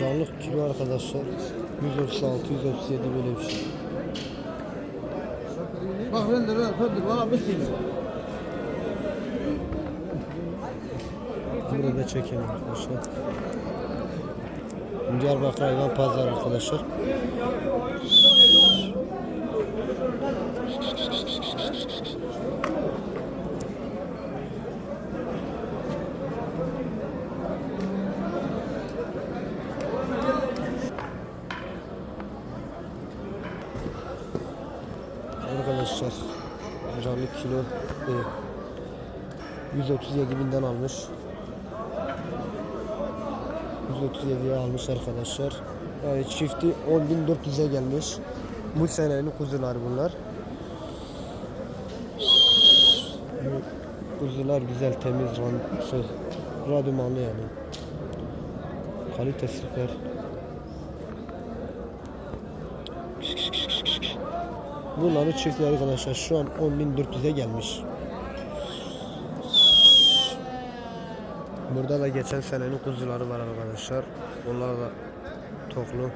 Canlı kilo arkadaşlar. 136 137 böyle bir şey. Bak ben de ver, ben de bana bir kilo. Burada çekelim arkadaşlar. Diyarbakır hayvan pazarı arkadaşlar. Arkadaşlar canlı kilo e, 137 binden almış. 137'ye almış arkadaşlar. Yani çifti 10.400'e gelmiş. Bu senenin kuzuları bunlar. Bu Kuzular güzel, temiz, ran, şey, radumanlı yani. Kalite süper. Bunların çiftleri arkadaşlar şu an 10.400'e gelmiş. Burada da geçen senenin kuzuları var arkadaşlar. Onlar da toklu.